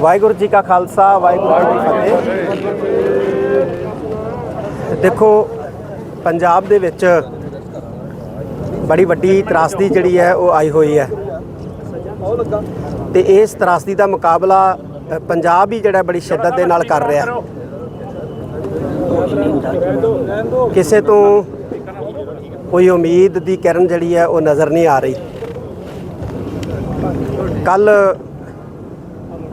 ਵਾਹਿਗੁਰੂ ਜੀ ਕਾ ਖਾਲਸਾ, ਵਾਹਿਗੁਰੂ ਜੀ ਕੀ ਫਤਿਹ। ਦੇਖੋ, ਪੰਜਾਬ ਦੇ ਵਿੱਚ ਬੜੀ ਵੱਡੀ ਤਰਾਸਦੀ ਜਿਹੜੀ ਹੈ, ਉਹ ਆਈ ਹੋਈ ਹੈ। ਤੇ ਇਸ ਤਰਾਸਦੀ ਦਾ ਮੁਕਾਬਲਾ ਪੰਜਾਬ ਹੀ ਜਿਹੜਾ ਬੜੀ ਸ਼ਿੱਦਤ ਦੇ ਨਾਲ ਕਰ ਰਿਹਾ। ਕਿਸੇ ਤੋਂ ਕੋਈ ਉਮੀਦ ਦੀ ਕਿਰਨ ਜਿਹੜੀ ਹੈ, ਉਹ ਨਜ਼ਰ ਨਹੀਂ ਆ ਰਹੀ। ਕੱਲ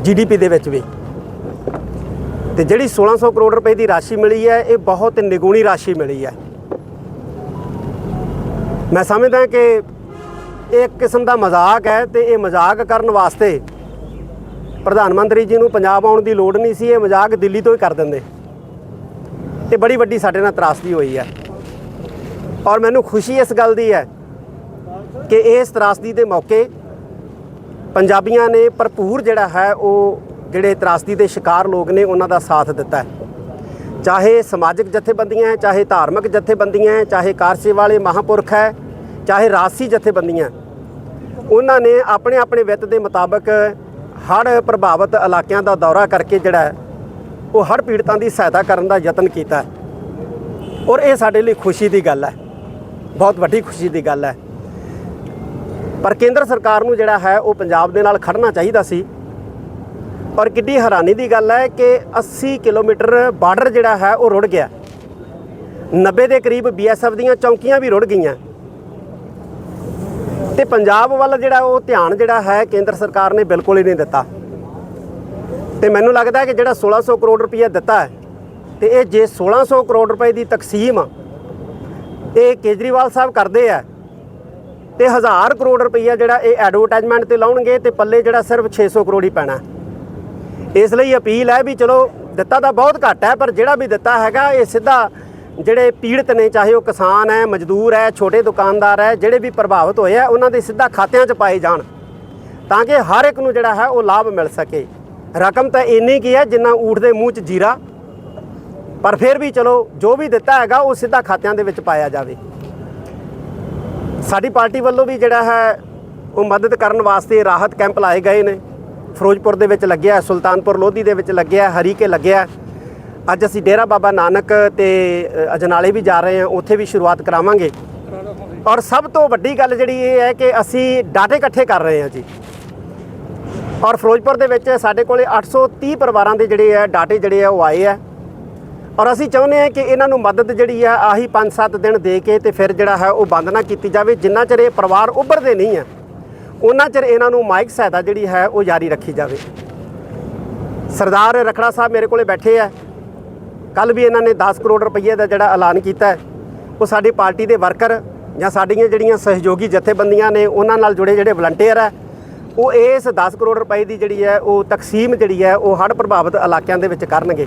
ਜੀਡੀਪੀ ਦੇ ਵਿੱਚ ਵੀ। ਤੇ ਜਿਹੜੀ 1600 ਕਰੋੜ ਰੁਪਏ ਦੀ ਰਾਸ਼ੀ ਮਿਲੀ ਹੈ, ਇਹ ਬਹੁਤ ਨਿਗੂਣੀ ਰਾਸ਼ੀ ਮਿਲੀ ਹੈ। ਮੈਂ ਸਮਝਦਾ ਕਿ ਇਹ ਇੱਕ ਕਿਸਮ ਦਾ ਮਜ਼ਾਕ ਹੈ ਤੇ ਇਹ ਮਜ਼ਾਕ ਕਰਨ ਵਾਸਤੇ ਪ੍ਰਧਾਨ ਮੰਤਰੀ ਜੀ ਨੂੰ ਪੰਜਾਬ ਆਉਣ ਦੀ ਲੋੜ ਨਹੀਂ ਸੀ, ਇਹ ਮਜ਼ਾਕ ਦਿੱਲੀ ਤੋਂ ਹੀ ਕਰ ਦਿੰਦੇ। ਤੇ ਬੜੀ ਵੱਡੀ ਸਾਡੇ ਨਾਲ ਤਰਾਸਦੀ ਹੋਈ ਹੈ। ਔਰ ਮੈਨੂੰ ਖੁਸ਼ੀ ਇਸ ਗੱਲ ਦੀ ਹੈ ਕਿ ਇਸ ਤਰਾਸਦੀ ਦੇ ਮੌਕੇ ਪੰਜਾਬੀਆਂ ਨੇ ਭਰਪੂਰ ਜਿਹੜਾ ਹੈ ਉਹ ਜਿਹੜੇ ਤਰਾਸਦੀ ਦੇ ਸ਼ਿਕਾਰ ਲੋਕ ਨੇ ਉਹਨਾਂ ਦਾ ਸਾਥ ਦਿੱਤਾ ਹੈ। ਚਾਹੇ ਸਮਾਜਿਕ ਜਥੇਬੰਦੀਆਂ ਹੈ, ਚਾਹੇ ਧਾਰਮਿਕ ਜਥੇਬੰਦੀਆਂ ਹੈ, ਚਾਹੇ ਕਾਰਸੇ ਵਾਲੇ ਮਹਾਪੁਰਖ ਹੈ, ਚਾਹੇ ਰਾਜਸੀ ਜਥੇਬੰਦੀਆਂ ਉਹਨਾਂ ਨੇ ਆਪਣੇ ਆਪਣੇ ਵਿੱਤ ਦੇ ਮੁਤਾਬਕ ਹੜ੍ਹ ਪ੍ਰਭਾਵਿਤ ਇਲਾਕਿਆਂ ਦਾ ਦੌਰਾ ਕਰਕੇ ਜਿਹੜਾ ਉਹ ਹੜ੍ਹ ਪੀੜਤਾਂ ਦੀ ਸਹਾਇਤਾ ਕਰਨ ਦਾ ਯਤਨ ਕੀਤਾ ਔਰ ਇਹ ਸਾਡੇ ਲਈ ਖੁਸ਼ੀ ਦੀ ਗੱਲ ਹੈ। ਬਹੁਤ ਵੱਡੀ ਖੁਸ਼ੀ ਦੀ ਗੱਲ ਹੈ। ਪਰ ਕੇਂਦਰ ਸਰਕਾਰ ਨੂੰ ਜਿਹੜਾ ਹੈ ਉਹ ਪੰਜਾਬ ਦੇ ਨਾਲ ਖੜਨਾ ਚਾਹੀਦਾ ਸੀ। ਔਰ ਕਿੱਡੀ ਹੈਰਾਨੀ ਦੀ ਗੱਲ ਹੈ ਕਿ 80 ਕਿਲੋਮੀਟਰ ਬਾਰਡਰ ਜਿਹੜਾ ਹੈ ਉਹ ਰੁੜ ਗਿਆ। 90 ਦੇ ਕਰੀਬ ਬੀਐਸਐਫ ਦੀਆਂ ਚੌਂਕੀਆਂ ਵੀ ਰੁੜ ਗਈਆਂ। ਤੇ ਪੰਜਾਬ ਵੱਲ ਜਿਹੜਾ ਉਹ ਧਿਆਨ ਜਿਹੜਾ ਹੈ ਕੇਂਦਰ ਸਰਕਾਰ ਨੇ ਬਿਲਕੁਲ ਹੀ ਨਹੀਂ ਦਿੱਤਾ। ਤੇ ਮੈਨੂੰ ਲੱਗਦਾ ਹੈ ਕਿ ਜਿਹੜਾ 1600 ਕਰੋੜ ਰੁਪਏ ਦਿੱਤਾ ਹੈ, ਤੇ ਇਹ ਜੇ 1600 ਕਰੋੜ ਰੁਪਏ ਦੀ ਤਕਸੀਮ ਇਹ ਕੇਜਰੀਵਾਲ ਸਾਹਿਬ ਕਰਦੇ ਆ ਤੇ ਹਜ਼ਾਰ ਕਰੋੜ ਰੁਪਈਆ ਜਿਹੜਾ ਇਹ ਐਡਵਰਟਾਈਜ਼ਮੈਂਟ ਤੇ ਲਾਉਣਗੇ ਤੇ ਪੱਲੇ ਜਿਹੜਾ ਸਿਰਫ 600 ਕਰੋੜ ਹੀ ਪੈਣਾ। ਇਸ ਲਈ ਅਪੀਲ ਹੈ ਵੀ ਚਲੋ ਦਿੱਤਾ ਤਾਂ ਬਹੁਤ ਘੱਟ ਹੈ, ਪਰ ਜਿਹੜਾ ਵੀ ਦਿੱਤਾ ਹੈਗਾ, ਇਹ ਸਿੱਧਾ ਜਿਹੜੇ ਪੀੜਤ ਨੇ, ਚਾਹੇ ਉਹ ਕਿਸਾਨ ਹੈ, ਮਜ਼ਦੂਰ ਹੈ, ਛੋਟੇ ਦੁਕਾਨਦਾਰ ਹੈ, ਜਿਹੜੇ ਵੀ ਪ੍ਰਭਾਵਿਤ ਹੋਏ ਆ, ਉਹਨਾਂ ਦੇ ਸਿੱਧਾ ਖਾਤਿਆਂ 'ਚ ਪਾਏ ਜਾਣ। ਤਾਂ ਕਿ ਹਰ ਇੱਕ ਨੂੰ ਜਿਹੜਾ ਹੈ ਉਹ ਲਾਭ ਮਿਲ ਸਕੇ। ਰਕਮ ਤਾਂ ਇੰਨੀ ਕੀ ਹੈ ਜਿੰਨਾ ਊਠ ਦੇ ਮੂੰਹ 'ਚ ਜੀਰਾ। ਪਰ ਫਿਰ ਵੀ ਚਲੋ ਜੋ ਵੀ ਦਿੱਤਾ ਹੈਗਾ, ਉਹ ਸਿੱਧਾ ਖਾਤਿਆਂ ਦੇ ਵਿੱਚ ਪਾਇਆ ਜਾਵੇ। ਸਾਡੀ ਪਾਰਟੀ ਵੱਲੋਂ ਵੀ ਜਿਹੜਾ ਹੈ ਉਹ ਮਦਦ ਕਰਨ ਵਾਸਤੇ ਰਾਹਤ ਕੈਂਪ ਲਾਏ ਗਏ ਨੇ। ਫਿਰੋਜ਼ਪੁਰ ਦੇ ਵਿੱਚ ਲੱਗਿਆ, ਸੁਲਤਾਨਪੁਰ ਲੋਧੀ ਦੇ ਵਿੱਚ ਲੱਗਿਆ, ਹਰੀਕੇ ਲੱਗਿਆ। ਅੱਜ ਅਸੀਂ ਡੇਰਾ ਬਾਬਾ ਨਾਨਕ ਤੇ ਅਜਨਾਲੇ ਵੀ ਜਾ ਰਹੇ ਹਾਂ, ਉੱਥੇ ਵੀ ਸ਼ੁਰੂਆਤ ਕਰਾਵਾਂਗੇ। ਔਰ ਸਭ ਤੋਂ ਵੱਡੀ ਗੱਲ ਜਿਹੜੀ ਇਹ ਹੈ ਕਿ ਅਸੀਂ ਡਾਟੇ ਇਕੱਠੇ ਕਰ ਰਹੇ ਹਾਂ ਜੀ। ਔਰ ਫਿਰੋਜ਼ਪੁਰ ਦੇ ਵਿੱਚ ਸਾਡੇ ਕੋਲੇ 830 ਪਰਿਵਾਰਾਂ ਦੇ ਜਿਹੜੇ ਆ, ਡਾਟੇ ਜਿਹੜੇ ਆ, ਉਹ ਆਏ ਆ। ਔਰ ਅਸੀਂ ਚਾਹੁੰਦੇ ਹਾਂ ਕਿ ਇਹਨਾਂ ਨੂੰ ਮਦਦ ਜਿਹੜੀ ਆ, ਆਹੀ 5-7 ਦਿਨ ਦੇ ਕੇ ਤੇ ਫਿਰ ਜਿਹੜਾ ਹੈ ਉਹ ਬੰਦ ਨਾ ਕੀਤੀ ਜਾਵੇ। ਜਿੰਨਾ ਚਿਰ ਇਹ ਪਰਿਵਾਰ ਉੱਭਰਦੇ ਨਹੀਂ ਆ ਉਹਨਾਂ ਚਿਰ ਇਹਨਾਂ ਨੂੰ ਮਾਈਕ ਸਹਾਇਤਾ ਜਿਹੜੀ ਹੈ ਉਹ ਜਾਰੀ ਰੱਖੀ ਜਾਵੇ। ਸਰਦਾਰ ਰਖੜਾ ਸਾਹਿਬ ਮੇਰੇ ਕੋਲੇ ਬੈਠੇ ਆ। ਕੱਲ ਵੀ ਇਹਨਾਂ ਨੇ 10 ਕਰੋੜ ਰੁਪਏ ਦਾ ਜਿਹੜਾ ਐਲਾਨ ਕੀਤਾ ਉਹ ਸਾਡੀ ਪਾਰਟੀ ਦੇ ਵਰਕਰ ਜਾਂ ਸਾਡੀਆਂ ਜਿਹੜੀਆਂ ਸਹਿਯੋਗੀ ਜਥੇਬੰਦੀਆਂ ਨੇ, ਉਹਨਾਂ ਨਾਲ ਜੁੜੇ ਜਿਹੜੇ ਵਲੰਟੀਅਰ ਹੈ ਉਹ ਇਸ 10 ਕਰੋੜ ਰੁਪਏ ਦੀ ਜਿਹੜੀ ਹੈ, ਉਹ ਤਕਸੀਮ ਜਿਹੜੀ ਹੈ, ਉਹ ਹੜ੍ਹ ਪ੍ਰਭਾਵਿਤ ਇਲਾਕਿਆਂ ਦੇ ਵਿੱਚ ਕਰਨਗੇ।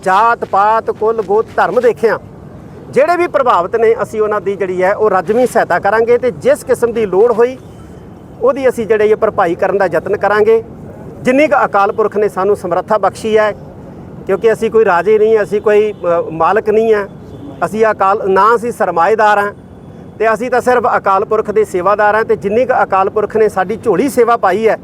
ਜਾਤ ਪਾਤ, ਕੁੱਲ ਗੋਤ, ਧਰਮ ਦੇਖਿਆ। ਜਿਹੜੇ ਵੀ ਪ੍ਰਭਾਵਿਤ ਨੇ, ਅਸੀਂ ਉਹਨਾਂ ਦੀ ਜਿਹੜੀ ਹੈ, ਉਹ ਰਜਮੀ ਸਹਾਇਤਾ ਕਰਾਂਗੇ ਤੇ ਜਿਸ ਕਿਸਮ ਦੀ ਲੋੜ ਹੋਈ, ਉਹਦੀ ਅਸੀਂ ਜਿਹੜੇ ਇਹ ਭਰਪਾਈ ਕਰਨ ਦਾ ਯਤਨ ਕਰਾਂਗੇ। ਜਿੰਨੀ ਕੁ ਅਕਾਲ ਪੁਰਖ ਨੇ ਸਾਨੂੰ ਸਮਰੱਥਾ ਬਖਸ਼ੀ ਹੈ, ਕਿਉਂਕਿ ਅਸੀਂ ਕੋਈ ਰਾਜੇ ਨਹੀਂ ਅਸੀਂ ਕੋਈ ਮਾਲਕ ਨਹੀਂ ਹੈ। ਅਸੀਂ ਅਕਾਲ, ਨਾ ਅਸੀਂ ਸਰਮਾਏਦਾਰ ਹਾਂ, ਤੇ ਅਸੀਂ ਤਾਂ ਸਿਰਫ ਅਕਾਲ ਪੁਰਖ ਦੇ ਸੇਵਾਦਾਰ ਹਾਂ, ਤੇ ਜਿੰਨੀ ਕੁ ਅਕਾਲ ਪੁਰਖ ਨੇ ਸਾਡੀ ਝੋਲੀ ਸੇਵਾ ਪਾਈ ਹੈ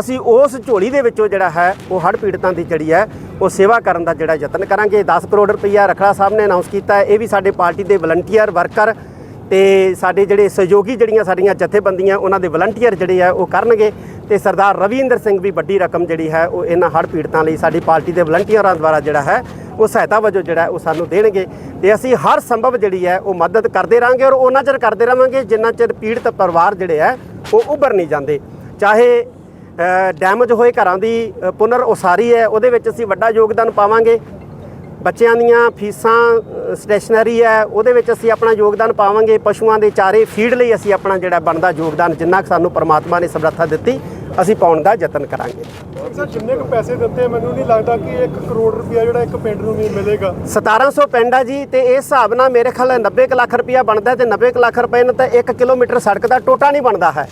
ਅਸੀਂ ਉਸ ਝੋਲੀ ਦੇ ਵਿੱਚੋਂ ਜਿਹੜਾ ਹੈ, ਉਹ ਹੜ੍ਹ ਪੀੜਤਾਂ ਦੀ ਜਿਹੜੀ ਹੈ, ਉਹ ਸੇਵਾ ਕਰਨ ਦਾ ਜਿਹੜਾ ਯਤਨ ਕਰਾਂਗੇ। 10 ਕਰੋੜ ਰੁਪਈਆ ਰਖੜਾ ਸਾਹਿਬ ਨੇ ਅਨਾਉਂਸ ਕੀਤਾ ਹੈ। ਇਹ ਵੀ ਸਾਡੇ ਪਾਰਟੀ ਦੇ ਵਲੰਟੀਅਰ ਵਰਕਰ ਤੇ ਸਾਡੇ ਜਿਹੜੇ ਸਹਿਯੋਗੀ ਜਿਹੜੀਆਂ ਸਾਡੀਆਂ ਜਥੇਬੰਦੀਆਂ, ਉਹਨਾਂ ਦੇ ਵਲੰਟੀਅਰ ਜਿਹੜੇ ਆ ਉਹ ਕਰਨਗੇ। ਤੇ ਸਰਦਾਰ ਰਵਿੰਦਰ ਸਿੰਘ ਵੀ ਵੱਡੀ ਰਕਮ ਜਿਹੜੀ ਹੈ, ਉਹ ਇਹਨਾਂ ਹੜ੍ਹ ਪੀੜਤਾਂ ਲਈ ਸਾਡੀ ਪਾਰਟੀ ਦੇ ਵਲੰਟੀਅਰਾਂ ਦੁਆਰਾ ਜਿਹੜਾ ਹੈ, ਉਹ ਸਹਾਇਤਾ ਵਜੋਂ ਜਿਹੜਾ ਉਹ ਸਾਨੂੰ ਦੇਣਗੇ। ਤੇ ਅਸੀਂ ਹਰ ਸੰਭਵ ਜਿਹੜੀ ਹੈ, ਉਹ ਮਦਦ ਕਰਦੇ ਰਾਂਗੇ ਔਰ ਉਹਨਾਂ ਚਿਰ ਕਰਦੇ ਰਵਾਂਗੇ ਜਿੰਨਾ ਚਿਰ ਪੀੜਤ ਪਰਿਵਾਰ ਜਿਹੜੇ ਹੈ, ਉਹ ਉੱਭਰ ਨਹੀਂ ਜਾਂਦੇ। ਚਾਹੇ ਡੈਮੇਜ ਹੋਏ ਘਰਾਂ ਦੀ ਪੁਨਰ ਉਸਾਰੀ ਹੈ ਉਹਦੇ ਵਿੱਚ ਅਸੀਂ ਵੱਡਾ ਯੋਗਦਾਨ ਪਾਵਾਂਗੇ। ਬੱਚਿਆਂ ਦੀਆਂ ਫੀਸਾਂ ਸਟੇਸ਼ਨਰੀ ਹੈ ਉਹਦੇ ਵਿੱਚ ਅਸੀਂ ਆਪਣਾ ਯੋਗਦਾਨ ਪਾਵਾਂਗੇ। ਪਸ਼ੂਆਂ ਦੇ ਚਾਰੇ ਫੀਡ ਲਈ ਅਸੀਂ ਆਪਣਾ ਜਿਹੜਾ ਬਣਦਾ ਯੋਗਦਾਨ ਜਿੰਨਾ ਕੁ ਸਾਨੂੰ ਪ੍ਰਮਾਤਮਾ ਨੇ ਸਮਰੱਥਾ ਦਿੱਤੀ ਅਸੀਂ ਪਾਉਣ ਦਾ ਯਤਨ ਕਰਾਂਗੇ। ਸਰ ਜਿੰਨੇ ਕੁ ਪੈਸੇ ਦਿੱਤੇ ਮੈਨੂੰ ਨਹੀਂ ਲੱਗਦਾ ਕਿ 1 ਕਰੋੜ ਰੁਪਇਆ ਜਿਹੜਾ ਇੱਕ ਪਿੰਡ ਨੂੰ ਵੀ ਮਿਲੇਗਾ। 1700 ਪਿੰਡ ਆ ਜੀ ਤੇ ਇਸ ਹਿਸਾਬ ਨਾਲ ਮੇਰੇ ਖਿਆਲ ਨਾਲ 90 ਕੁ ਲੱਖ ਰੁਪਇਆ ਬਣਦਾ ਤੇ 90 ਕੁ ਲੱਖ ਰੁਪਏ ਨਾਲ ਤਾਂ 1 ਕਿਲੋਮੀਟਰ ਸੜਕ ਦਾ ਟੋਟਾ ਨਹੀਂ ਬਣਦਾ ਹੈ।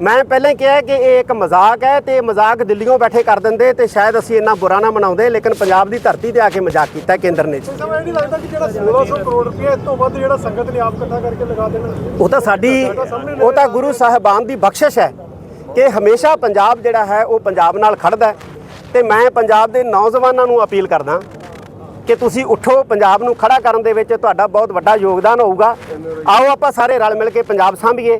ਮੈਂ ਪਹਿਲਾਂ ਕਿਹਾ ਕਿ ਇਹ ਇੱਕ ਮਜ਼ਾਕ ਹੈ ਤੇ ਮਜ਼ਾਕ ਦਿੱਲੀੋਂ ਬੈਠੇ ਕਰ ਦਿੰਦੇ ਤੇ ਸ਼ਾਇਦ ਅਸੀਂ ਇੰਨਾ ਬੁਰਾ ਨਾ ਮਨਾਉਂਦੇ ਲੇਕਿਨ ਪੰਜਾਬ ਦੀ ਧਰਤੀ ਤੇ ਆ ਕੇ ਮਜ਼ਾਕ ਕੀਤਾ ਕੇਂਦਰ ਨੇ ਜੀ। ਨਹੀਂ ਲੱਗਦਾ ਕਿ ਜਿਹੜਾ 1600 ਕਰੋੜ ਰੁਪਇਆ ਇਸ ਤੋਂ ਵੱਧ ਜਿਹੜਾ ਸੰਗਤ ਨੇ ਆਪ ਇਕੱਠਾ ਕਰਕੇ ਲਗਾ ਦੇਣਾ। ਉਹ ਤਾਂ ਸਾਡੀ ਉਹ ਤਾਂ ਗੁਰੂ ਸਾਹਿਬਾਨ ਦੀ ਬਖਸ਼ਿਸ਼ ਹੈ ਕਿ ਹਮੇਸ਼ਾ ਪੰਜਾਬ ਜਿਹੜਾ ਹੈ ਉਹ ਪੰਜਾਬ ਨਾਲ ਖੜਦਾ ਤੇ ਮੈਂ ਪੰਜਾਬ ਦੇ ਨੌਜਵਾਨਾਂ ਨੂੰ ਅਪੀਲ ਕਰਦਾ ਕਿ ਤੁਸੀਂ ਉੱਠੋ ਪੰਜਾਬ ਨੂੰ ਖੜਾ ਕਰਨ ਦੇ ਵਿੱਚ ਤੁਹਾਡਾ ਬਹੁਤ ਵੱਡਾ ਯੋਗਦਾਨ ਹੋਊਗਾ। ਆਓ ਆਪਾਂ ਸਾਰੇ ਰਲ ਮਿਲ ਕੇ ਪੰਜਾਬ ਸਾਂਭੀਏ।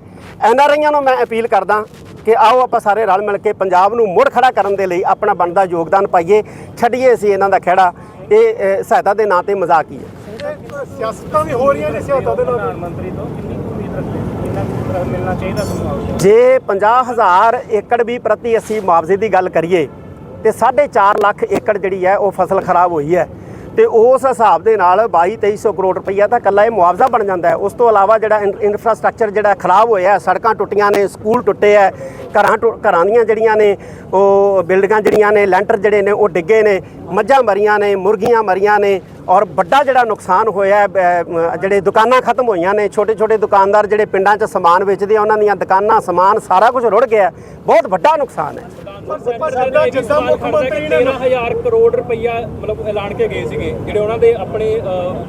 ਐਨ ਆਰ ਆਈਆਂ ਨੂੰ ਮੈਂ ਅਪੀਲ ਕਰਦਾ ਕਿ ਆਓ ਆਪਾਂ ਸਾਰੇ ਰਲ ਮਿਲ ਕੇ ਪੰਜਾਬ ਨੂੰ ਮੁੜ ਖੜਾ ਕਰਨ ਦੇ ਲਈ ਆਪਣਾ ਬਣਦਾ ਯੋਗਦਾਨ ਪਾਈਏ। ਛੱਡੀਏ ਅਸੀਂ ਇਹਨਾਂ ਦਾ ਖਹਿੜਾ। ਇਹ ਸਹਾਇਤਾ ਦੇ ਨਾਂ ਤੇ ਮਜ਼ਾਕ ਹੀ ਹੈ। ਸਿਆਸਤਾਂ ਵੀ ਹੋ ਰਹੀਆਂ ਨੇ ਸਿਆਸਤਾਂ ਦੇ ਨਾਲ ਮੰਤਰੀ ਤੋਂ ਕਿੰਨੀ ਉਮੀਦ ਰੱਖਦੇ ਕਿੰਨਾ ਕੁ ਮਿਲਣਾ ਚਾਹੀਦਾ ਤੁਹਾਨੂੰ ਮੁਆਵਜ਼ਾ ਜੇ 50000 ਏਕੜ ਵੀ ਪ੍ਰਤੀ ਅਸੀਂ ਮੁਆਵਜ਼ੇ ਦੀ ਗੱਲ ਕਰੀਏ ਤੇ 4.5 ਲੱਖ ਏਕੜ ਜਿਹੜੀ ਹੈ ਉਹ ਫਸਲ ਖਰਾਬ ਹੋਈ ਹੈ। ਤੇ ਉਸ ਹਿਸਾਬ ਦੇ ਨਾਲ 22 2300 ਕਰੋੜ ਰੁਪਈਆ ਤਾਂ ਕੱਲਾ ਇਹ ਮੁਆਵਜ਼ਾ ਬਣ ਜਾਂਦਾ ਹੈ। ਉਸ ਤੋਂ ਇਲਾਵਾ ਜਿਹੜਾ ਇਨ- ਇਨਫਰਾਸਟ੍ਰਕਚਰ ਜਿਹੜਾ ਖਰਾਬ ਹੋਇਆ ਸੜਕਾਂ ਟੁੱਟੀਆਂ ਨੇ, ਸਕੂਲ ਟੁੱਟੇ ਹੈ, ਘਰਾਂ ਟੁ- ਘਰਾਂ ਦੀਆਂ ਜਿਹੜੀਆਂ ਨੇ, ਉਹ ਬਿਲਡਿੰਗਾਂ ਜਿਹੜੀਆਂ ਨੇ, ਲੈਂਟਰ ਜਿਹੜੇ ਨੇ, ਉਹ ਡਿੱਗੇ ਨੇ, ਮੱਝਾਂ ਮਰੀਆਂ ਨੇ, ਮੁਰਗੀਆਂ ਮਰੀਆਂ ਨੇ ਔਰ ਵੱਡਾ ਜਿਹੜਾ ਨੁਕਸਾਨ ਹੋਇਆ ਜਿਹੜੇ ਦੁਕਾਨਾਂ ਖਤਮ ਹੋਈਆਂ ਨੇ ਛੋਟੇ ਛੋਟੇ ਦੁਕਾਨਦਾਰ ਜਿਹੜੇ ਪਿੰਡਾਂ 'ਚ ਸਮਾਨ ਵੇਚਦੇ ਆ, ਉਹਨਾਂ ਦੀਆਂ ਦੁਕਾਨਾਂ, ਸਮਾਨ ਸਾਰਾ ਕੁਝ ਰੁੜ ਗਿਆ ਬਹੁਤ ਵੱਡਾ ਨੁਕਸਾਨ ਹੈ। ਪਰ- ਪਰ ਜਿੱਦਾਂ ਜਿੱਦਾਂ ਮੁੱਖ ਮੰਤਰੀ ਨੇ 13000 ਕਰੋੜ ਰੁਪਈਆ ਮਤਲਬ ਐਲਾਨ ਕੇ ਗਏ ਸੀਗੇ ਜਿਹੜੇ ਉਹਨਾਂ ਦੇ ਆਪਣੇ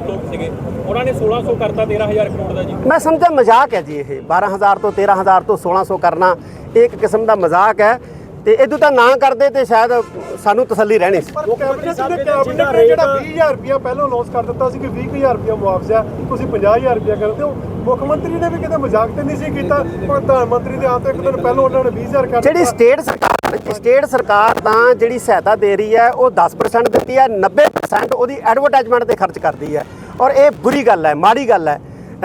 ਲੋਕ ਸੀਗੇ ਉਹਨਾਂ ਨੇ 1600 ਕਰਤਾ 13000 ਕਰੋੜ ਦਾ ਜੀ। ਮੈਂ ਸਮਝਿਆ ਮਜ਼ਾਕ ਹੈ ਜੀ ਇਹ 12000 ਤੋਂ 13000 ਤੋਂ 1600 ਕਰਨਾ ਇਹ ਇੱਕ ਕਿਸਮ ਦਾ ਮਜ਼ਾਕ ਹੈ। ਤੇ ਇਦੋਂ ਤਾਂ ਨਾ ਕਰਦੇ ਤੇ ਸ਼ਾਇਦ ਸਾਨੂੰ ਤਸੱਲੀ ਰਹਿਣੀ ਸੀ। ਪਰ ਕੈਬਨਿਟ ਨੇ ਕੈਬਨਿਟ ਨੇ ਜਿਹੜਾ 20000 ਰੁਪਇਆ ਪਹਿਲਾਂ ਅਨਾਉਂਸ ਕਰ ਦਿੱਤਾ ਸੀ ਕਿ 20000 ਰੁਪਇਆ ਮੁਆਵਜ਼ਾ ਤੁਸੀਂ 50000 ਰੁਪਇਆ ਕਰਦੇ ਹੋ। ਮੁੱਖ ਮੰਤਰੀ ਨੇ ਵੀ ਕਿਤੇ ਮਜ਼ਾਕ ਤੇ ਨਹੀਂ ਸੀ ਕੀਤਾ ਪ੍ਰਧਾਨ ਮੰਤਰੀ ਦੇ ਆਉਣ ਤੋਂ ਇੱਕ ਦਿਨ ਪਹਿਲਾਂ ਉਹਨਾਂ ਨੇ 20000 ਕਰ ਜਿਹੜੀ ਸਟੇਟ ਸਰਕਾਰ ਸਟੇਟ ਸਰਕਾਰ ਤਾਂ ਜਿਹੜੀ ਸਹਾਇਤਾ ਦੇ ਰਹੀ ਹੈ ਉਹ 10% ਦਿੱਤੀ ਹੈ 90% ਉਹਦੀ ਐਡਵਰਟਾਈਜ਼ਮੈਂਟ ਤੇ ਖਰਚ ਕਰਦੀ ਹੈ। ਔਰ ਇਹ ਬੁਰੀ ਗੱਲ ਹੈ ਮਾੜੀ ਗੱਲ ਹੈ।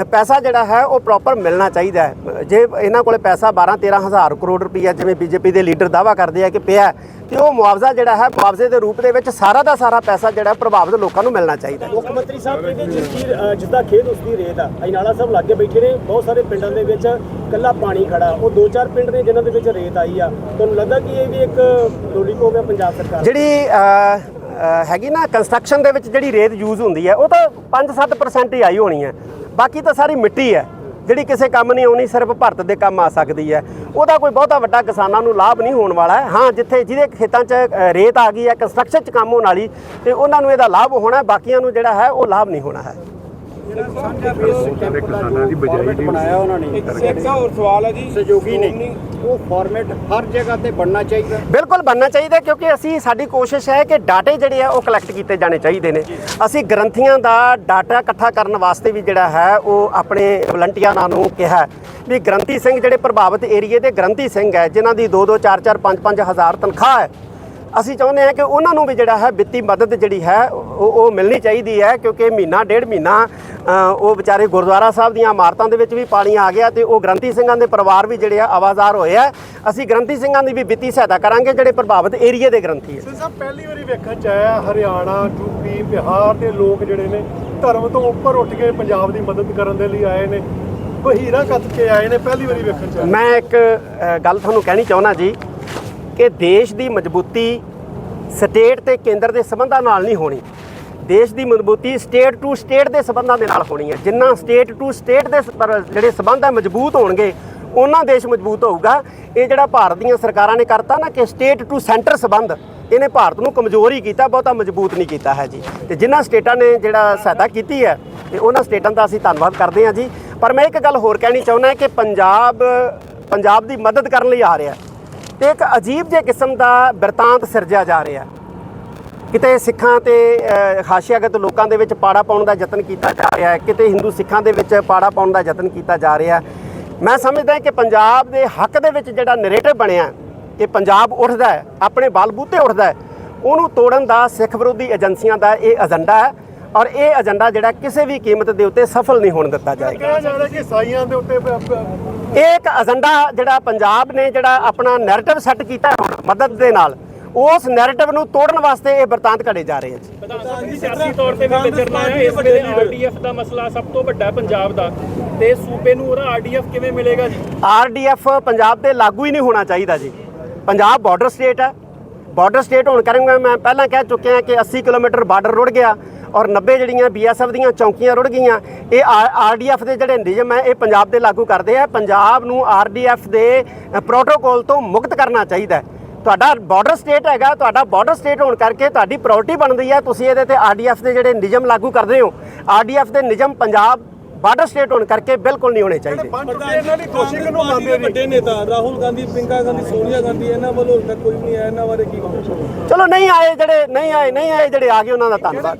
ਪੈਸਾ ਜਿਹੜਾ ਹੈ ਉਹ ਪ੍ਰੋਪਰ ਮਿਲਣਾ ਚਾਹੀਦਾ ਹੈ। ਜੇ ਇਹਨਾਂ ਕੋਲੇ ਪੈਸਾ 12 13000 ਕਰੋੜ ਰੁਪਈਆ ਜਿਵੇਂ ਬੀਜੇਪੀ ਦੇ ਲੀਡਰ ਦਾਵਾ ਕਰਦੇ ਆ ਕਿ ਪਿਆ ਤੇ ਉਹ ਮੁਆਵਜ਼ਾ ਜਿਹੜਾ ਹੈ ਮੁਆਵਜ਼ੇ ਦੇ ਰੂਪ ਦੇ ਵਿੱਚ ਸਾਰਾ ਦਾ ਸਾਰਾ ਪੈਸਾ ਜਿਹੜਾ ਪ੍ਰਭਾਵਿਤ ਲੋਕਾਂ ਨੂੰ ਮਿਲਣਾ ਚਾਹੀਦਾ ਮੁੱਖ ਮੰਤਰੀ ਸਾਹਿਬ ਕਹਿੰਦੇ ਜਿਸ ਦੀ ਅ, ਜਿੱਦਾਂ ਖੇਤ ਉਸ ਦੀ ਰੇਤ ਆ ਅਜਨਾਲਾ ਸਾਹਿਬ ਲਾਗੇ ਬੈਠੇ ਨੇ ਬਹੁਤ ਸਾਰੇ ਪਿੰਡਾਂ ਦੇ ਵਿੱਚ ਕੱਲਾ ਪਾਣੀ ਖੜਾ ਉਹ ਦੋ ਚਾਰ ਪਿੰਡ ਨੇ ਜਿਨ੍ਹਾਂ ਦੇ ਵਿੱਚ ਰੇਤ ਆਈ ਆ। ਤੁਹਾਨੂੰ ਲੱਗਦਾ ਕਿ ਇਹ ਵੀ ਇੱਕ ਲੋਲੀਪੋਪ ਹੈ ਪੰਜਾਬ ਸਰਕਾਰ? ਜਿਹੜੀ ਹੈਗੀ ਨਾ ਕੰਸਟਰਕਸ਼ਨ ਦੇ ਵਿੱਚ ਜਿਹੜੀ ਰੇਤ ਯੂਜ਼ ਹੁੰਦੀ ਹੈ, ਉਹ ਤਾਂ 5-7% ਹੀ ਆਈ ਹੋਣੀ ਹੈ। ਬਾਕੀ ਤਾਂ ਸਾਰੀ ਮਿੱਟੀ ਹੈ, ਜਿਹੜੀ ਕਿਸੇ ਕੰਮ ਨਹੀਂ ਆਉਣੀ, ਸਿਰਫ ਭਾਰਤ ਦੇ ਕੰਮ ਆ ਸਕਦੀ ਹੈ। ਉਹਦਾ ਕੋਈ ਬਹੁਤਾ ਵੱਡਾ ਕਿਸਾਨਾਂ ਨੂੰ ਲਾਭ ਨਹੀਂ ਹੋਣ ਵਾਲਾ ਹੈ। ਹਾਂ, ਜਿੱਥੇ ਜਿਹਦੇ ਖੇਤਾਂ 'ਚ ਰੇਤ ਆ ਗਈ ਹੈ ਕੰਸਟਰਕਸ਼ਨ 'ਚ ਕੰਮ ਹੋਣ ਵਾਲੀ, ਤੇ ਉਹਨਾਂ ਨੂੰ ਇਹਦਾ ਲਾਭ ਹੋਣਾ ਬਾਕੀਆਂ ਨੂੰ ਜਿਹੜਾ ਹੈ, ਉਹ ਲਾਭ ਨਹੀਂ ਹੋਣਾ ਹੈ। ਬਣਾਇਆ ਉਹਨਾਂ ਨੇ ਇੱਕ ਸਿੰਘ ਸਾਹਿਬ ਹੋਰ ਸਵਾਲ ਹੈ ਜੀ ਸਹਿਯੋਗੀ ਨੇ। ਉਹ ਫਾਰਮੈਟ ਹਰ ਜਗ੍ਹਾ ਤੇ ਬਣਨਾ ਚਾਹੀਦਾ। ਬਿਲਕੁਲ ਬਣਨਾ ਚਾਹੀਦਾ ਕਿਉਂਕਿ ਅਸੀਂ ਸਾਡੀ ਕੋਸ਼ਿਸ਼ ਹੈ ਕਿ ਡਾਟੇ ਜਿਹੜੇ ਆ ਉਹ ਕਲੈਕਟ ਕੀਤੇ ਜਾਣੇ ਚਾਹੀਦੇ ਨੇ। ਅਸੀਂ ਗ੍ਰੰਥੀਆਂ ਦਾ ਡਾਟਾ ਇਕੱਠਾ ਕਰਨ ਵਾਸਤੇ ਵੀ ਜਿਹੜਾ ਹੈ ਉਹ ਆਪਣੇ ਵਲੰਟੀਅਰਾਂ ਨੂੰ ਕਿਹਾ ਵੀ ਗ੍ਰੰਥੀ ਸਿੰਘ ਜਿਹੜੇ ਪ੍ਰਭਾਵਿਤ ਏਰੀਏ ਦੇ ਗ੍ਰੰਥੀ ਸਿੰਘ ਹੈ ਜਿਨ੍ਹਾਂ ਦੀ 2 2 4 4 5 5 ਹਜ਼ਾਰ ਤਨਖਾਹ ਹੈ ਅਸੀਂ ਚਾਹੁੰਦੇ ਹਾਂ ਕਿ ਉਹਨਾਂ ਨੂੰ ਵੀ ਜਿਹੜਾ ਹੈ ਵਿੱਤੀ ਮਦਦ ਜਿਹੜੀ ਹੈ ਉਹ ਉਹ ਮਿਲਣੀ ਚਾਹੀਦੀ ਹੈ ਕਿਉਂਕਿ ਮਹੀਨਾ ਡੇਢ ਮਹੀਨਾ ਉਹ ਵਿਚਾਰੇ ਗੁਰਦੁਆਰਾ ਸਾਹਿਬ ਦੀਆਂ ਇਮਾਰਤਾਂ ਦੇ ਵਿੱਚ ਵੀ ਪਾਣੀ ਆ ਗਿਆ ਤੇ ਉਹ ਗ੍ਰੰਥੀ ਸਿੰਘਾਂ ਦੇ ਪਰਿਵਾਰ ਵੀ ਜਿਹੜੇ ਆ ਆਵਾਜ਼ਾਰ ਹੋਏ ਆ। ਅਸੀਂ ਗ੍ਰੰਥੀ ਸਿੰਘਾਂ ਦੀ ਵੀ ਵਿੱਤੀ ਸਹਾਇਤਾ ਕਰਾਂਗੇ ਜਿਹੜੇ ਪ੍ਰਭਾਵਿਤ ਏਰੀਏ ਦੇ ਗ੍ਰੰਥੀ ਹੈ ਸਿੰਘ ਸਾਹਿਬ ਪਹਿਲੀ ਵਾਰੀ ਵੇਖਣ ਚ ਆਇਆ ਹਰਿਆਣਾ ਯੂਪੀ ਬਿਹਾਰ ਦੇ ਲੋਕ ਜਿਹੜੇ ਨੇ ਧਰਮ ਤੋਂ ਉੱਪਰ ਉੱਠ ਕੇ ਪੰਜਾਬ ਦੀ ਮਦਦ ਕਰਨ ਦੇ ਲਈ ਆਏ ਨੇ। ਬਹੀਰਾ ਕੱਤ ਕੇ ਆਏ ਨੇ ਪਹਿਲੀ ਵਾਰੀ ਵੇਖਣ ਚ ਮੈਂ ਇੱਕ ਗੱਲ ਤੁਹਾਨੂੰ ਕਹਿਣੀ ਚਾਹੁੰਦਾ ਜੀ। ਕਿ ਦੇਸ਼ ਦੀ ਮਜ਼ਬੂਤੀ ਸਟੇਟ ਤੇ ਕੇਂਦਰ ਦੇ ਸਬੰਧਾਂ ਨਾਲ ਨਹੀਂ ਹੋਣੀ। ਦੇਸ਼ ਦੀ ਮਜ਼ਬੂਤੀ ਸਟੇਟ ਟੂ ਸਟੇਟ ਦੇ ਸਬੰਧਾਂ ਦੇ ਨਾਲ ਹੋਣੀ ਹੈ। ਜਿੰਨਾ ਸਟੇਟ ਟੂ ਸਟੇਟ ਦੇ ਜਿਹੜੇ ਸਬੰਧ ਹੈ ਮਜ਼ਬੂਤ ਹੋਣਗੇ, ਉਹਨਾਂ ਦੇਸ਼ ਮਜ਼ਬੂਤ ਹੋਊਗਾ। ਇਹ ਜਿਹੜਾ ਭਾਰਤ ਦੀਆਂ ਸਰਕਾਰਾਂ ਨੇ ਕਰਤਾ ਨਾ ਕਿ ਸਟੇਟ ਟੂ ਸੈਂਟਰ ਸਬੰਧ, ਇਹਨੇ ਭਾਰਤ ਨੂੰ ਕਮਜ਼ੋਰ ਹੀ ਕੀਤਾ, ਬਹੁਤਾ ਮਜ਼ਬੂਤ ਨਹੀਂ ਕੀਤਾ ਹੈ ਜੀ। ਤੇ ਜਿਨ੍ਹਾਂ ਸਟੇਟਾਂ ਨੇ ਜਿਹੜਾ ਸਹਾਇਤਾ ਕੀਤੀ ਹੈ, ਤੇ ਉਹਨਾਂ ਸਟੇਟਾਂ ਦਾ ਅਸੀਂ ਧੰਨਵਾਦ ਕਰਦੇ ਹਾਂ ਜੀ। ਪਰ ਮੈਂ ਇੱਕ ਗੱਲ ਹੋਰ ਕਹਿਣੀ ਚਾਹੁੰਦਾ ਕਿ ਪੰਜਾਬ ਪੰਜਾਬ ਦੀ ਮਦਦ ਕਰਨ ਲਈ ਆ ਰਿਹਾ। ਤੇ ਇੱਕ ਅਜੀਬ ਜਿਹੇ ਕਿਸਮ ਦਾ ਬਿਰਤਾਂਤ ਸਿਰਜਿਆ ਜਾ ਰਿਹਾ ਕਿਤੇ ਸਿੱਖਾਂ ਤੇ ਅ, ਹਾਸ਼ੀਆਗਤ ਲੋਕਾਂ ਦੇ ਵਿੱਚ ਪਾੜਾ ਪਾਉਣ ਦਾ ਯਤਨ ਕੀਤਾ ਜਾ ਰਿਹਾ ਹੈ ਕਿਤੇ ਹਿੰਦੂ ਸਿੱਖਾਂ ਦੇ ਵਿੱਚ ਪਾੜਾ ਪਾਉਣ ਦਾ ਯਤਨ ਕੀਤਾ ਜਾ ਰਿਹਾ ਮੈਂ ਸਮਝਦਾ ਕਿ ਪੰਜਾਬ ਦੇ ਹੱਕ ਦੇ ਵਿੱਚ ਜਿਹੜਾ ਨੈਰੇਟਿਵ ਬਣਿਆ ਕਿ ਪੰਜਾਬ ਉੱਠਦਾ ਹੈ ਆਪਣੇ ਬਲਬੂਤੇ ਉੱਠਦਾ ਹੈ ਉਹਨੂੰ ਤੋੜਨ ਦਾ ਸਿੱਖ ਵਿਰੋਧੀ ਏਜੰਸੀਆਂ ਦਾ ਇਹ ਏਜੰਡਾ ਹੈ ਔਰ ਇਹ ਏਜੰਡਾ ਜਿਹੜਾ ਕਿਸੇ ਵੀ ਕੀਮਤ ਦੇ ਉੱਤੇ ਸਫਲ ਨਹੀਂ ਹੋਣ ਦਿੱਤਾ ਜਾਏਗਾ। ਕਿਹਾ ਜਾ ਰਿਹਾ ਕਿ ਸਾਈਆਂ ਦੇ ਉੱਤੇ ਇਹ ਇੱਕ ਏਜੰਡਾ ਜਿਹੜਾ ਪੰਜਾਬ ਨੇ ਜਿਹੜਾ ਆਪਣਾ ਨੈਰੇਟਿਵ ਸੈੱਟ ਕੀਤਾ ਹੁਣ ਮਦਦ ਦੇ ਨਾਲ। ਉਸ ਨੈਰੇਟਿਵ ਨੂੰ ਤੋੜਨ ਵਾਸਤੇ ਇਹ ਵਰਤਾਂਤ ਘੜੇ ਜਾ ਰਹੇ ਹੈ ਜੀ। ਪ੍ਰਧਾਨ ਸਾਹਿਬ ਜੀ ਸਿਆਸੀ ਤੌਰ ਤੇ ਵੀ ਵਿਚਰਨਾ ਹੈ ਇਸ ਵੇਲੇ ਆਰਡੀਐਫ ਦਾ ਮਸਲਾ ਸਭ ਤੋਂ ਵੱਡਾ ਪੰਜਾਬ ਦਾ। ਤੇ ਸੂਬੇ ਨੂੰ ਉਹਦਾ ਆਰਡੀਐਫ ਕਿਵੇਂ ਮਿਲੇਗਾ ਜੀ? ਆਰਡੀਐਫ ਪੰਜਾਬ ਤੇ ਲਾਗੂ ਹੀ ਨਹੀਂ ਹੋਣਾ ਚਾਹੀਦਾ ਜੀ। ਪੰਜਾਬ ਬਾਰਡਰ ਸਟੇਟ ਹੈ। ਬਾਰਡਰ ਸਟੇਟ ਹੋਣ ਕਰਕੇ ਮੈਂ ਪਹਿਲਾਂ ਕਹਿ ਚੁੱਕਿਆ ਕਿ 80 ਕਿਲੋਮੀਟਰ ਬਾਰਡਰ ਰੁੜ ਗਿਆ। ਔਰ 90 ਜਿਹੜੀਆਂ ਬੀਐਸਐਫ ਦੀਆਂ ਚੌਂਕੀਆਂ ਰੁੜ ਗਈਆਂ, ਇਹ ਆਰਡੀਐਫ ਦੇ ਜਿਹੜੇ ਨਿਯਮ ਹੈ, ਇਹ ਪੰਜਾਬ ਤੇ ਲਾਗੂ ਕਰਦੇ ਆ। ਪੰਜਾਬ ਨੂੰ ਆਰਡੀਐਫ ਦੇ ਪ੍ਰੋਟੋਕੋਲ ਤੋਂ ਮੁਕਤ ਕਰਨਾ ਚਾਹੀਦਾ ਤੁਹਾਡਾ ਬਾਰਡਰ ਸਟੇਟ ਹੈਗਾ, ਤੁਹਾਡਾ ਬਾਰਡਰ ਸਟੇਟ ਹੋਣ ਕਰਕੇ ਤੁਹਾਡੀ ਪ੍ਰਾਇੋਰਟੀ ਬਣਦੀ ਹੈ, ਤੁਸੀਂ ਇਹਦੇ ਤੇ ਆਰਡੀਐਫ ਦੇ ਜਿਹੜੇ ਨਿਯਮ ਲਾਗੂ ਕਰਦੇ ਹੋ। ਆਰਡੀਐਫ ਦੇ ਨਿਯਮ ਪੰਜਾਬ ਬਾਰਡਰ ਸਟੇਟ ਹੋਣ ਕਰਕੇ ਬਿਲਕੁਲ ਨਹੀਂ ਹੋਣੇ ਚਾਹੀਦੇ। ਪੰਜ ਟੁੱਟੇ ਇਹਨਾਂ ਦੀ ਦੋਸ਼ੀ ਕਿਹਨੂੰ ਮੰਨਦੇ ਜੀ ਵੱਡੇ ਨੇਤਾ ਰਾਹੁਲ ਗਾਂਧੀ ਪ੍ਰਿੰਕਾ ਗਾਂਧੀ ਸੋਨੀਆ ਗਾਂਧੀ ਇਹਨਾਂ ਵੱਲੋਂ ਹਾਲੇ ਤੱਕ ਕੋਈ ਨਹੀਂ ਆਇਆ ਇਹਨਾਂ ਬਾਰੇ ਕੀ ਕਹੋਗੇ? ਚਲੋ ਨਹੀਂ ਆਏ ਜਿਹੜੇ ਨਹੀਂ ਆਏ ਨਹੀਂ ਆਏ ਜਿਹੜੇ ਆ ਗਏ ਉਹਨਾਂ ਦਾ ਧੰਨਵਾਦ।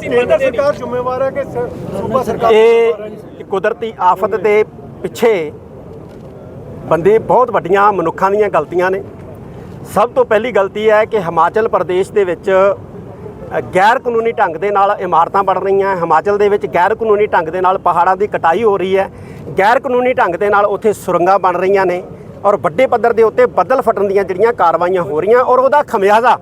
ਕੇਂਦਰ ਸਰਕਾਰ ਜ਼ਿੰਮੇਵਾਰ ਹੈ ਕਿ ਸੂਬਾ ਸਰਕਾਰ? ਇਹ ਕੁਦਰਤੀ ਆਫਤ ਦੇ ਪਿੱਛੇ ਬੰਦੇ ਬਹੁਤ ਵੱਡੀਆਂ ਮਨੁੱਖਾਂ ਦੀਆਂ ਗਲਤੀਆਂ ਨੇ। ਸਭ ਤੋਂ ਪਹਿਲੀ ਗਲਤੀ ਹੈ ਕਿ ਹਿਮਾਚਲ ਪ੍ਰਦੇਸ਼ ਦੇ ਵਿੱਚ ਗੈਰ ਕਾਨੂੰਨੀ ਢੰਗ ਦੇ ਨਾਲ ਇਮਾਰਤਾਂ ਬਣ ਰਹੀਆਂ, ਹਿਮਾਚਲ ਦੇ ਵਿੱਚ ਗੈਰ ਕਾਨੂੰਨੀ ਢੰਗ ਦੇ ਨਾਲ ਪਹਾੜਾਂ ਦੀ ਕਟਾਈ ਹੋ ਰਹੀ ਹੈ। ਗੈਰ ਕਾਨੂੰਨੀ ਢੰਗ ਦੇ ਨਾਲ ਉੱਥੇ ਸੁਰੰਗਾਂ ਬਣ ਰਹੀਆਂ ਨੇ ਔਰ ਵੱਡੇ ਪੱਧਰ ਦੇ ਉੱਤੇ ਬੱਦਲ ਫਟਣ ਦੀਆਂ ਜਿਹੜੀਆਂ ਕਾਰਵਾਈਆਂ ਹੋ ਰਹੀਆਂ ਔਰ ਉਹਦਾ ਖਮਿਆਜ਼ਾ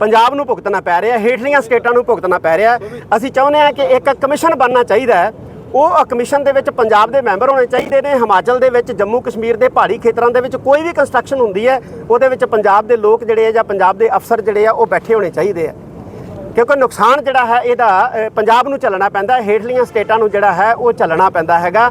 ਪੰਜਾਬ ਨੂੰ ਭੁਗਤਣਾ ਪੈ ਰਿਹਾ, ਹੇਠਲੀਆਂ ਸਟੇਟਾਂ ਨੂੰ ਭੁਗਤਣਾ ਪੈ ਰਿਹਾ। ਅਸੀਂ ਚਾਹੁੰਦੇ ਹਾਂ ਕਿ ਇੱਕ ਕਮਿਸ਼ਨ ਬਣਨਾ ਚਾਹੀਦਾ ਹੈ। ਉਹ ਕਮਿਸ਼ਨ ਦੇ ਵਿੱਚ ਪੰਜਾਬ ਦੇ ਮੈਂਬਰ ਹੋਣੇ ਚਾਹੀਦੇ ਨੇ, ਹਿਮਾਚਲ ਦੇ ਵਿੱਚ, ਜੰਮੂ ਕਸ਼ਮੀਰ ਦੇ ਪਹਾੜੀ ਖੇਤਰਾਂ ਦੇ ਵਿੱਚ ਕੋਈ ਵੀ ਕੰਸਟਰਕਸ਼ਨ ਹੁੰਦੀ ਹੈ, ਉਹਦੇ ਵਿੱਚ ਪੰਜਾਬ ਦੇ ਲੋਕ ਜਿਹੜੇ ਆ ਜਾਂ ਪੰਜਾਬ ਦੇ ਅਫਸਰ ਜਿਹੜੇ ਆ ਉਹ ਬੈਠੇ ਹੋਣੇ ਚਾਹੀਦੇ ਆ। ਕਿਉਂਕਿ ਨੁਕਸਾਨ ਜਿਹੜਾ ਹੈ ਇਹਦਾ ਪੰਜਾਬ ਨੂੰ ਚੱਲਣਾ ਪੈਂਦਾ, ਹੇਠਲੀਆਂ ਸਟੇਟਾਂ ਨੂੰ ਜਿਹੜਾ ਹੈ ਉਹ ਚੱਲਣਾ ਪੈਂਦਾ ਹੈਗਾ।